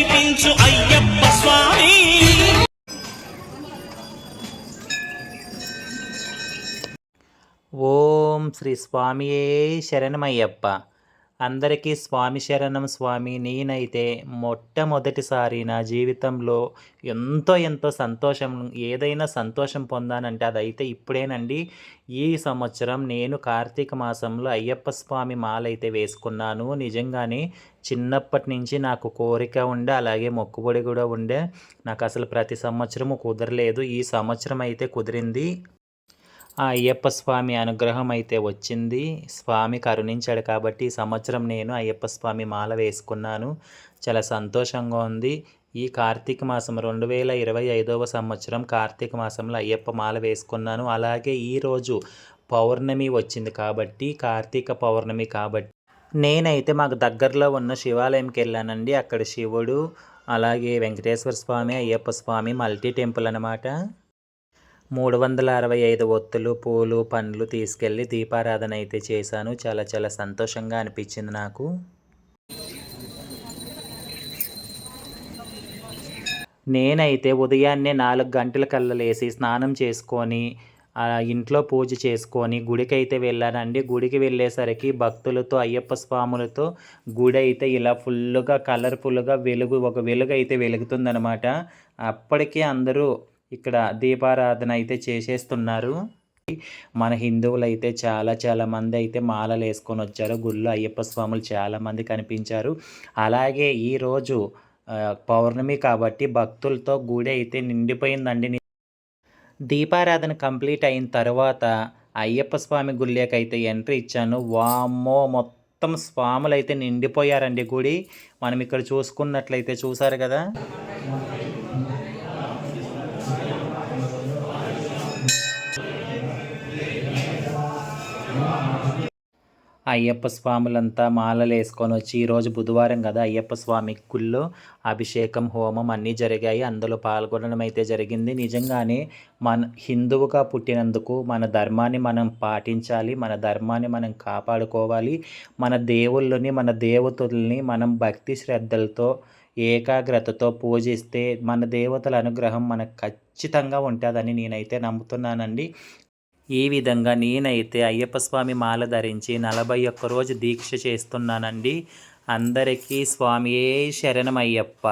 వినిపించు అయ్యప్ప స్వామి. ఓం శ్రీ స్వామియే శరణమయ్యప్ప. అందరికీ స్వామి శరణం స్వామి. నేనైతే మొట్టమొదటిసారి నా జీవితంలో ఎంతో ఎంతో సంతోషం ఏదైనా సంతోషం పొందానంటే అదైతే ఇప్పుడేనండి. ఈ సంవత్సరం నేను కార్తీక మాసంలో అయ్యప్ప స్వామి మాలైతే వేసుకున్నాను. నిజంగానే చిన్నప్పటి నుంచి నాకు కోరిక ఉండే అలాగే మొక్కుబడి కూడా ఉండే. నాకు అసలు ప్రతి సంవత్సరము కుదరలేదు. ఈ సంవత్సరం అయితే కుదిరింది. ఆ అయ్యప్ప స్వామి అనుగ్రహం అయితే వచ్చింది. స్వామి కరుణించాడు కాబట్టి ఈ సంవత్సరం నేను అయ్యప్ప స్వామి మాల వేసుకున్నాను. చాలా సంతోషంగా ఉంది. ఈ కార్తీక మాసం రెండు వేల ఇరవై ఐదవ సంవత్సరం కార్తీక మాసంలో అయ్యప్ప మాల వేసుకున్నాను. అలాగే ఈరోజు పౌర్ణమి వచ్చింది కాబట్టి కార్తీక పౌర్ణమి కాబట్టి నేనైతే మాకు దగ్గరలో ఉన్న శివాలయంకి వెళ్ళానండి. అక్కడ శివుడు అలాగే వెంకటేశ్వర స్వామి అయ్యప్ప స్వామి మల్టీ టెంపుల్ అనమాట మూడు వందల అరవై ఐదు ఒత్తులు పూలు పండ్లు తీసుకెళ్ళి దీపారాధన అయితే చేశాను. చాలా చాలా సంతోషంగా అనిపించింది నాకు. నేనైతే ఉదయాన్నే నాలుగు గంటల కల్లా లేసి స్నానం చేసుకొని ఇంట్లో పూజ చేసుకొని గుడికి అయితే వెళ్ళానండి. గుడికి వెళ్ళేసరికి భక్తులతో అయ్యప్ప స్వాములతో గుడి అయితే ఇలా ఫుల్గా కలర్ఫుల్గా వెలుగు ఒక వెలుగు అయితే వెలుగుతుందనమాట అప్పటికే అందరూ ఇక్కడ దీపారాధన అయితే చేసేస్తున్నారు. మన హిందువులు అయితే చాలా చాలా మంది అయితే మాలలు వేసుకొని వచ్చారు. గుళ్ళు అయ్యప్ప స్వాములు చాలామంది కనిపించారు. అలాగే ఈరోజు పౌర్ణమి కాబట్టి భక్తులతో గుడి అయితే నిండిపోయిందండి. దీపారాధన కంప్లీట్ అయిన తర్వాత అయ్యప్ప స్వామి గుళ్ళకి అయితే ఎంట్రీ ఇచ్చాను. వామ్మో మొత్తం స్వాములు అయితే నిండిపోయారండి గుడి. మనం ఇక్కడ చూసుకున్నట్లయితే చూసారు కదా? అయ్యప్ప స్వాములంతా మాలలు వేసుకొని వచ్చి ఈరోజు బుధవారం కదా అయ్యప్ప స్వామి గుళ్ళో అభిషేకం హోమం అన్నీ జరిగాయి. అందులో పాల్గొనడం అయితే జరిగింది. నిజంగానే మన హిందువుగా పుట్టినందుకు మన ధర్మాన్ని మనం పాటించాలి మన ధర్మాన్ని మనం కాపాడుకోవాలి మన దేవుళ్ళని మన దేవతల్ని మనం భక్తి శ్రద్ధలతో ఏకాగ్రతతో పూజిస్తే మన దేవతల అనుగ్రహం మనకు ఖచ్చితంగా ఉంటుందని నేనైతే నమ్ముతున్నానండి. ఈ విధంగా నేనైతే అయ్యప్ప స్వామి మాల ధరించి నలభై ఒక్క రోజు దీక్ష చేస్తున్నానండి. అందరికీ స్వామియే శరణమయ్యప్ప.